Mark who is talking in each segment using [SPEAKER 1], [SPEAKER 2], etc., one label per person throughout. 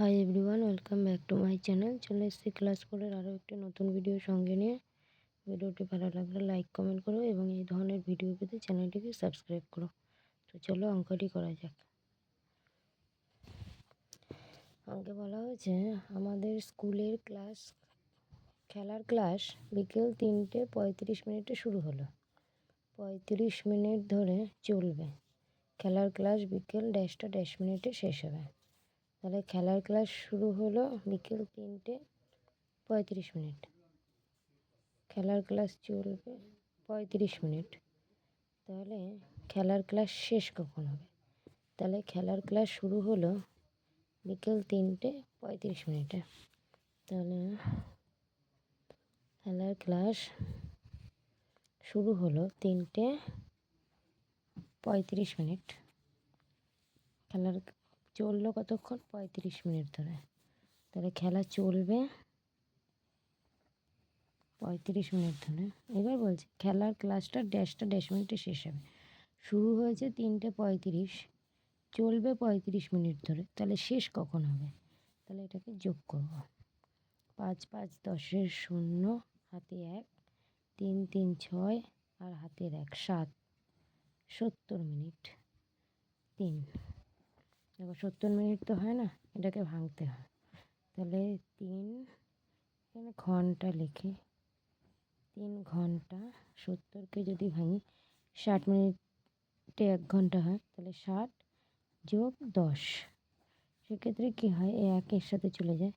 [SPEAKER 1] Hi everyone welcome back to my channel চলে এসেছি class ফোরের আরও একটি নতুন ভিডিও সঙ্গে নিয়ে। ভিডিওটি ভালো লাগলে লাইক কমেন্ট করো এবং এই ধরনের ভিডিও পেতে চ্যানেলটিকে সাবস্ক্রাইব করো। তো চলো অঙ্কটি করা যাক। অঙ্কে বলা হয়েছে, আমাদের স্কুলের ক্লাস খেলার ক্লাস বিকেল তিনটে পঁয়ত্রিশ মিনিটে শুরু হলো। পঁয়ত্রিশ মিনিট ধরে চলবে। খেলার ক্লাস বিকেল ড্যাশটা ড্যাশ মিনিটে শেষ হবে। তাহলে খেলার ক্লাস শুরু হলো বিকেল তিনটে পঁয়ত্রিশ মিনিট। খেলার ক্লাস চলবে পঁয়ত্রিশ মিনিট। তাহলে খেলার ক্লাস শেষ কখন হবে? তাহলে খেলার ক্লাস শুরু হলো বিকেল তিনটে পঁয়ত্রিশ মিনিটে। তাহলে খেলার ক্লাস শুরু হলো তিনটে পঁয়ত্রিশ মিনিট। খেলার চলল কতক্ষণ? পঁয়ত্রিশ মিনিট ধরে। তাহলে খেলা চলবে পঁয়ত্রিশ মিনিট ধরে। এবার বলছি, খেলার ক্লাসটা ড্যাশটা ড্যাশ মিনিটে শেষ হবে। শুরু হয়েছে তিনটে পঁয়ত্রিশ। চলবে পঁয়ত্রিশ মিনিট ধরে। তাহলে শেষ কখন হবে? তাহলে এটাকে যোগ করব। পাঁচ পাঁচ দশের শূন্য, হাতে এক, তিন তিন ছয় আর হাতের এক, সাত। সত্তর মিনিট। তিন। দেখো, সত্তর মিনিট তো হয় না, এটাকে ভাঙতে হয়। তাহলে তিন, এখানে ঘণ্টা লিখি। তিন ঘণ্টা, সত্তরকে যদি ভাঙি, ষাট মিনিটে এক ঘণ্টা হয়, তাহলে ষাট যোগ দশ। সেক্ষেত্রে কী হয়, এ একের সাথে চলে যায়।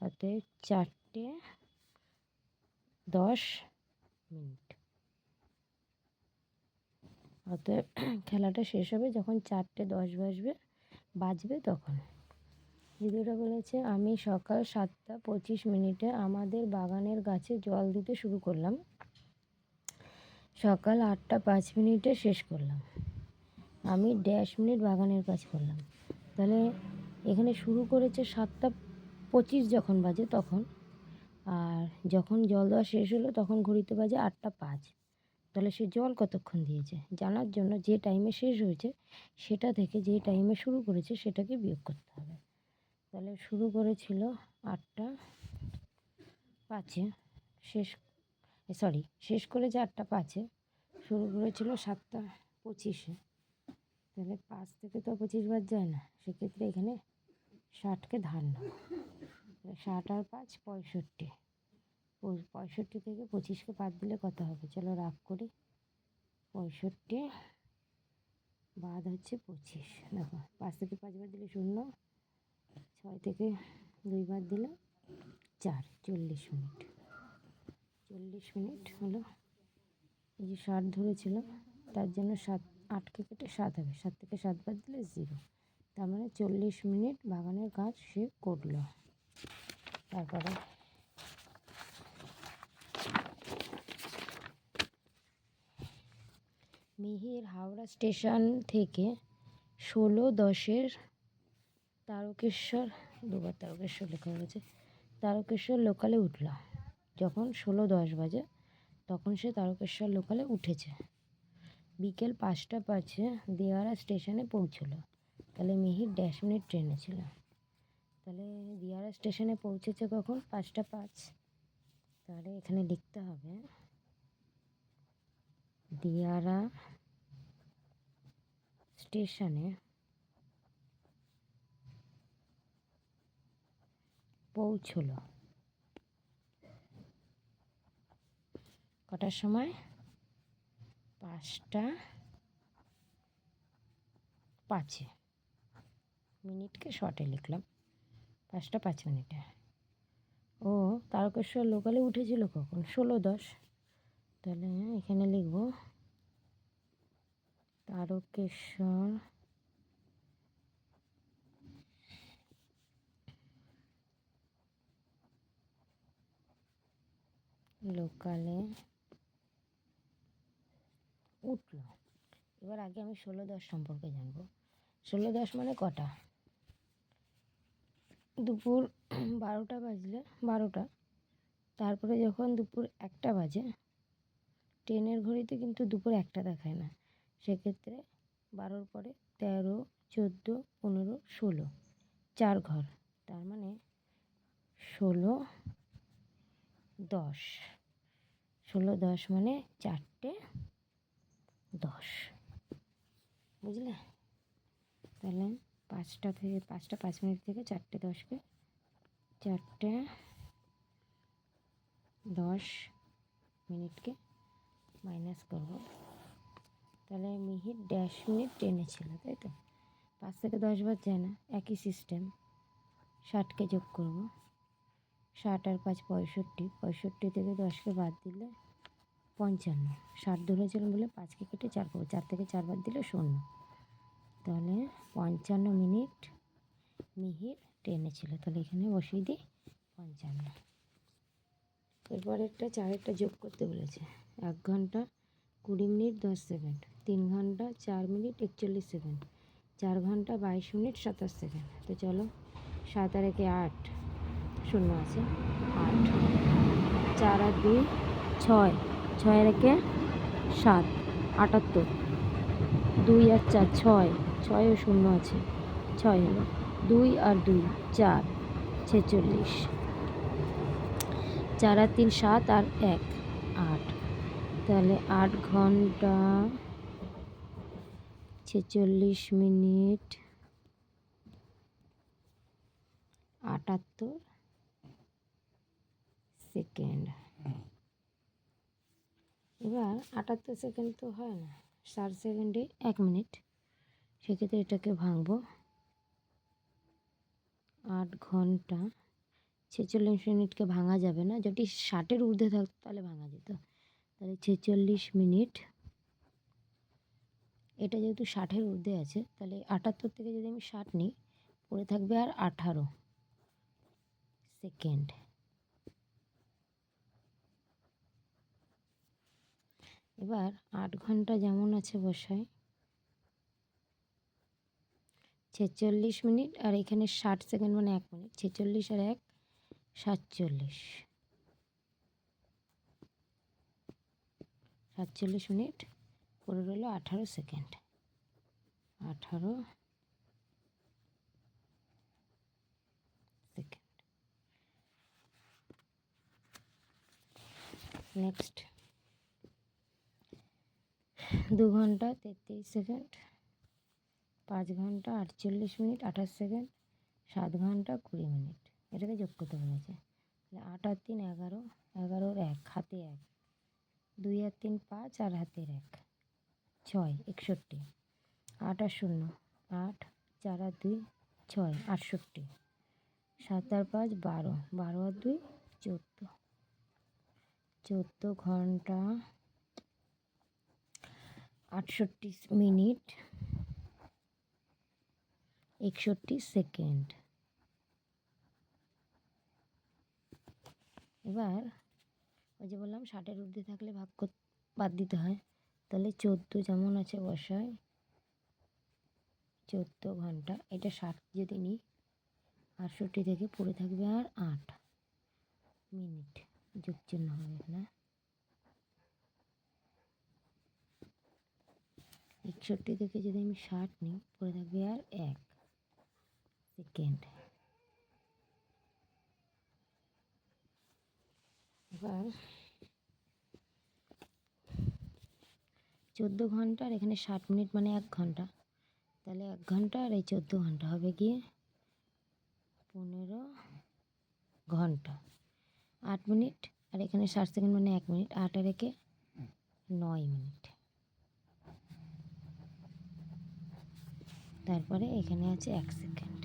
[SPEAKER 1] অতএব চারটে দশ মিনিট। অতএব খেলাটা শেষ হবে যখন চারটে দশ বাজবে। বাজবে তখন। দ্বিতীয়টা বলেছে, আমি সকাল সাতটা পঁচিশ মিনিটে আমাদের বাগানের গাছে জল দিতে শুরু করলাম। সকাল আটটা পাঁচ মিনিটে শেষ করলাম। আমি ড্যাশ মিনিট বাগানের কাজ করলাম। তাহলে এখানে শুরু করেছে সাতটা পঁচিশ যখন বাজে তখন। আর যখন জল দেওয়া শেষ হলো তখন ঘড়িতে বাজে আটটা পাঁচ। তাহলে সে জল কতক্ষণ দিয়েছে? জানার জন্য যে টাইমে শেষ হয়েছে সেটা থেকে যে টাইমে শুরু করেছে, সেটাকে বিয়োগ করতে হবে। তাহলে শুরু করেছিল আটটা পাঁচে, শেষ সরি শেষ করেছে আটটা পাঁচে, শুরু করেছিল সাতটা পঁচিশে। তাহলে পাঁচ থেকে তো পঁচিশ বার যায় না, সেক্ষেত্রে এখানে ষাটকে ধার নেব ষাট আর পাঁচ পঁয়ষট্টি। পঁয়ষট্টি থেকে পঁচিশকে বাদ দিলে কত হবে? চলো রাগ করি। পঁয়ষট্টি, বাদ হচ্ছে পঁচিশ। দেখো, পাঁচ থেকে পাঁচবার দিলে শূন্য, ছয় থেকে দুইবার দিলে চার, চল্লিশ মিনিট। চল্লিশ মিনিট হলো এই যে ষাট ধরেছিল, তার জন্য সাত, আটকে কেটে সাত হবে। সাত থেকে সাতবার দিলে জিরো। তার মানে চল্লিশ মিনিট বাগানের কাজ সে করল। তারপরে মিহির হাওড়া স্টেশন থেকে ষোলো দশের তারকেশ্বর, দুবার তারকেশ্বর লেখা হয়েছে, তারকেশ্বর লোকালে উঠল। যখন ষোলো দশ বাজে, তখন সে তারকেশ্বর লোকালে উঠেছে। বিকেল পাঁচটা পাঁচে দিয়ারা স্টেশনে পৌঁছলো। তাহলে মিহির ড্যাশ মিনিট ট্রেনে ছিল। তাহলে দিয়ারা স্টেশনে পৌঁছেছে কখন? পাঁচটা পাঁচ। তাহলে এখানে লিখতে হবে দিয়ারা স্টেশনে পৌঁছলো। কটার সময়? পাঁচটা পাঁচে। মিনিটকে শর্টে লিখলাম। পাঁচটা পাঁচ মিনিটে। ও তারকেশ্বর লোকালে উঠেছিল কখন? ষোলো দশ। তাহলে এখানে লিখব। তারকেশ্বর। লোকালে উঠল। এবার আগে আমি ষোলো দশ সম্পর্কে জানব। ষোলো দশ মানে কটা? দুপুর বারোটা বাজলে, বারোটা। তারপরে যখন দুপুর একটা বাজে, ট্রেনের ঘড়িতে কিন্তু দুপুর একটা দেখায় না। সেক্ষেত্রে বারোর পরে তেরো, চোদ্দ, পনেরো, ষোলো। চার ঘর, তার মানে ষোলো, দশ। ষোলো, দশ মানে চারটে, দশ। বুঝলে? তাহলে পাঁচটা থেকে, পাঁচটা পাঁচ মিনিট থেকে চারটে, দশকে চারটে, দশ মিনিটকে মাইনাস করব। তাহলে মিহির ড্যাশ মিনিট টেনে ছিল, তাই তো? পাঁচ থেকে দশ বার যায় না একই সিস্টেম ষাটকে যোগ করব। ষাট আর পাঁচ পঁয়ষট্টি। পঁয়ষট্টি থেকে দশকে বাদ দিলে পঞ্চান্ন। ষাট ধরেছিলাম বলে পাঁচকে কেটে চার করব। চার থেকে চার বাদ দিলে শূন্য। তাহলে পঞ্চান্ন মিনিট মিহির ট্রেনে ছিল। তাহলে এখানে বসিয়ে দিই পঞ্চান্ন। এরপর একটা চারেরটা যোগ করতে বলেছে। এক ঘণ্টা কুড়ি মিনিট দশ সেকেন্ড। তিন ঘণ্টা, চার মিনিট, একচল্লিশ সেকেন্ড। চার ঘণ্টা, বাইশ মিনিট, সাতাশ সেকেন্ড। তো চলো, সাত আর একে আট, শূন্য আছে, আট। চার আর দুই, ছয়। ছয় আর একে সাত, আটাত্তর। দুই আর চার, ছয়। ছয় ও শূন্য আছে, ছয় হলো। দুই আর দুই, চার, ছেচল্লিশ। চার আর তিন, সাত আর এক, আট। তাহলে আট ঘণ্টা ছেচল্লিশ মিনিট আটাত্তর সেকেন্ড। এবার আটাত্তর সেকেন্ড তো হয় না, ষাট সেকেন্ডে এক মিনিট। সেক্ষেত্রে এটাকে ভাঙবো। আট ঘণ্টা। ছেচল্লিশ মিনিটকে ভাঙা যাবে না। যদি ষাটের ঊর্ধ্বে থাকতো তাহলে ভাঙা যেত। তাহলে ছেচল্লিশ মিনিট এটা যেহেতু ষাটের ঊর্ধ্বে আছে, তাহলে আটাত্তর থেকে যদি আমি ষাট নিই, পড়ে থাকবে আর আঠারো সেকেন্ড। এবার আট ঘণ্টা যেমন আছে বসায় ছেচল্লিশ মিনিট আর এখানে ষাট সেকেন্ড মানে এক মিনিট, ছেচল্লিশ আর এক, সাতচল্লিশ। সাতচল্লিশ মিনিট। পড়ে রইল আঠারো সেকেন্ড। আঠারো সেকেন্ড। নেক্সট। দু ঘণ্টা তেত্রিশ সেকেন্ড, পাঁচ ঘণ্টা আটচল্লিশ মিনিট, আঠাশ সেকেন্ড, সাত ঘণ্টা কুড়ি মিনিট। এটাকে যোগ করতে বলেছে। তাহলে আট আর তিন এগারো, এগারোর এক, হাতে এক। দুই আর তিন পাঁচ, আর হাতের এক। ছয়, একষট্টি। আট আর শূন্য, আট, চার আর দুই, ছয়, আটষট্টি। সাত আর পাঁচ, বারো। বারো আর দুই, চোদ্দ। চোদ্দ ঘণ্টা আটষট্টি মিনিট, একষট্টি সেকেন্ড। এবার ওই যে বললাম, ষাটের ঊর্ধ্বে থাকলে ভাগ কর- বাদ দিতে হয়। তাহলে চোদ্দ যেমন আছে বসায়, চোদ্দ ঘণ্টা। এটা ষাট যদি নিই, আটষট্টি থেকে পড়ে থাকবে আর আট মিনিট। যোগ চিহ্ন হবে এখানে। একষট্টি থেকে যদি আমি ষাট নিই, পড়ে থাকবে আর এক সেকেন্ড। এবার চোদ্দ ঘণ্টা আর এখানে ষাট মিনিট মানে এক ঘণ্টা। তাহলে এক ঘণ্টা আর এই চোদ্দ ঘণ্টা হবে গিয়ে পনেরো ঘণ্টা। আট মিনিট আর এখানে ষাট সেকেন্ড মানে এক মিনিট। আট আর একে নয় মিনিট। তারপরে এখানে আছে এক সেকেন্ড।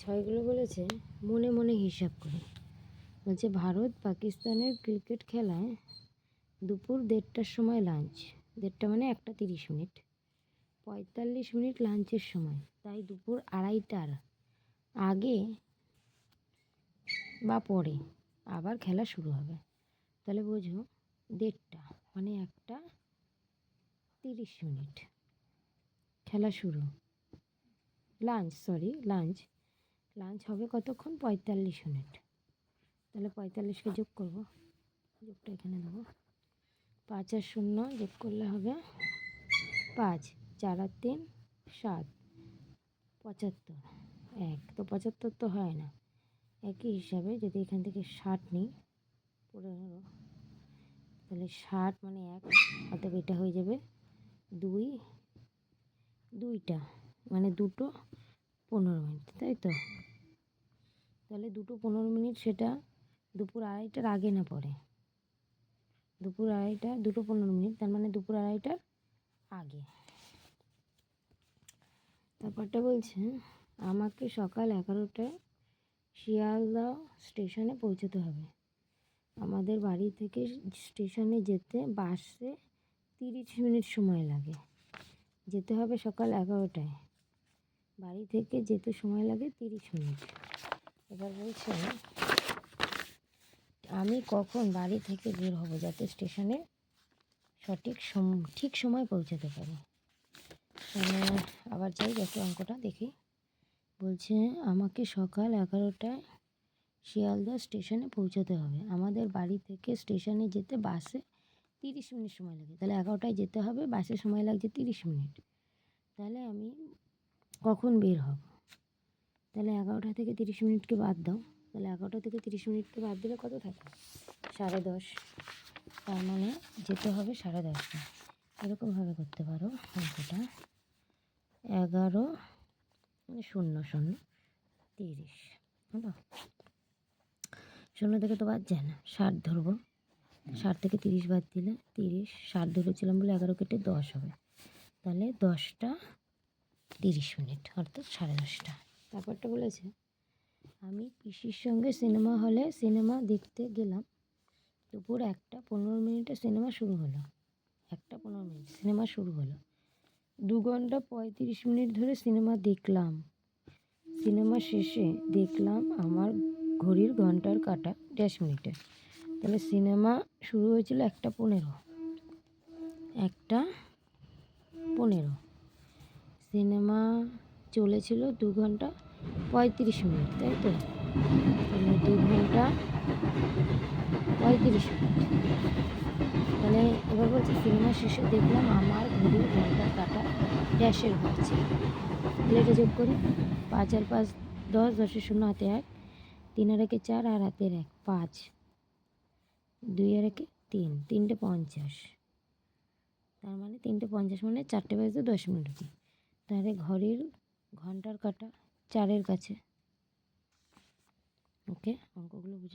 [SPEAKER 1] ছয়গুলো বলেছে, মনে মনে হিসাব করে। বলছে ভারত পাকিস্তানের ক্রিকেট খেলায় দুপুর দেড়টার সময় লাঞ্চ দেড়টা মানে একটা তিরিশ মিনিট। পঁয়তাল্লিশ মিনিট লাঞ্চের সময়। তাই দুপুর আড়াইটার আগে বা পরে আবার খেলা শুরু হবে। তাহলে বোঝো, দেড়টা মানে একটা তিরিশ মিনিট। খেলা শুরু। লাঞ্চ সরি লাঞ্চ লাঞ্চ হবে কতক্ষণ? পঁয়তাল্লিশ মিনিট। তাহলে পঁয়তাল্লিশকে যোগ করব। যোগটা এখানে দেবো। পাঁচ আর শূন্য যোগ করলে হবে পাঁচ। চার আর তিন, সাত। পঁচাত্তর। এক। তো পঁচাত্তর তো হয় না। একই হিসাবে যদি এখান থেকে ষাট নিই পনেরো তাহলে ষাট মানে এক অর্থাৎ এটা হয়ে যাবে দুই। দুইটা মানে দুটো পনেরো মিনিট, তাই তো? তাহলে দুটো পনেরো মিনিট সেটা দুপুর আড়াইটার আগে না পরে। দুপুর আড়াইটা, দুটো পনেরো মিনিট, তার মানে দুপুর আড়াইটার আগে। তারপরটা বলছে, আমাকে সকাল এগারোটায় শিয়ালদা স্টেশনে পৌঁছতে হবে। আমাদের বাড়ি থেকে স্টেশনে যেতে বাসে তিরিশ মিনিট সময় লাগে। যেতে হবে সকাল এগারোটায়। বাড়ি থেকে যেতে সময় লাগে তিরিশ মিনিট। এবার বলছে আমি কখন বাড়ি থেকে বের হব যাতে স্টেশনে সঠিক সম, ঠিক সময় পৌঁছাতে পারি? আবার যাই দেখি অঙ্কটা, দেখি। বলছে, আমাকে সকাল এগারোটায় শিয়ালদা স্টেশনে পৌঁছাতে হবে। আমাদের বাড়ি থেকে স্টেশনে যেতে বাসে তিরিশ মিনিট সময় লাগে। তাহলে এগারোটায় যেতে হবে, বাসে সময় লাগছে তিরিশ মিনিট। তাহলে আমি কখন বের হব? তাহলে এগারোটা থেকে তিরিশ মিনিটকে বাদ দাও। তাহলে এগারোটা থেকে তিরিশ মিনিট তো বাদ দিলে কত থাকে? সাড়ে দশ। তার মানে যেতে হবে সাড়ে দশটা। এরকমভাবে করতে পারো অঙ্কটা। এগারো মানে শূন্য শূন্য তিরিশ। হলো? শূন্য থেকে তো বাদ যায় না। ষাট ধরবো। ষাট থেকে তিরিশ বাদ দিলে তিরিশ। ষাট ধরেছিলাম বলে এগারো কেটে দশ হবে। তাহলে দশটা তিরিশ মিনিট, অর্থাৎ সাড়ে দশটা। তারপরটা বলেছে? আমি পিসির সঙ্গে সিনেমা হলে সিনেমা দেখতে গেলাম। দুপুর একটা পনেরো মিনিটে সিনেমা শুরু হলো। একটা পনেরো মিনিট সিনেমা শুরু হলো। দু ঘণ্টা পঁয়ত্রিশ মিনিট ধরে সিনেমা দেখলাম। সিনেমা শেষে দেখলাম আমার ঘড়ির ঘণ্টার কাটা ড্যাশ মিনিটে। তাহলে সিনেমা শুরু হয়েছিল একটা পনেরো। একটা পনেরো। সিনেমা চলেছিল দু ঘণ্টা পঁয়ত্রিশ মিনিট, তাই তো? তাহলে দু ঘণ্টা পঁয়ত্রিশ মিনিট। তাহলে এবার বলছি, সিনেমা শেষে দেখলাম আমার ঘড়ির ঘণ্টার কাটা ড্যাশের ঘুরছে। তাহলে এটা যোগ করি, পাঁচ আর পাঁচ, দশ, দশের শূন্য, হাতে এক, তিন আর একে চার আর হাতের এক, পাঁচ। দুই আর একে তিন, তিনটে পঞ্চাশ। তার মানে তিনটে পঞ্চাশ মানে চারটে বাজতে দশ মিনিট তাহলে ঘড়ির ঘণ্টার কাটা চারের কাছে। ওকে? অঙ্কগুলো বুঝে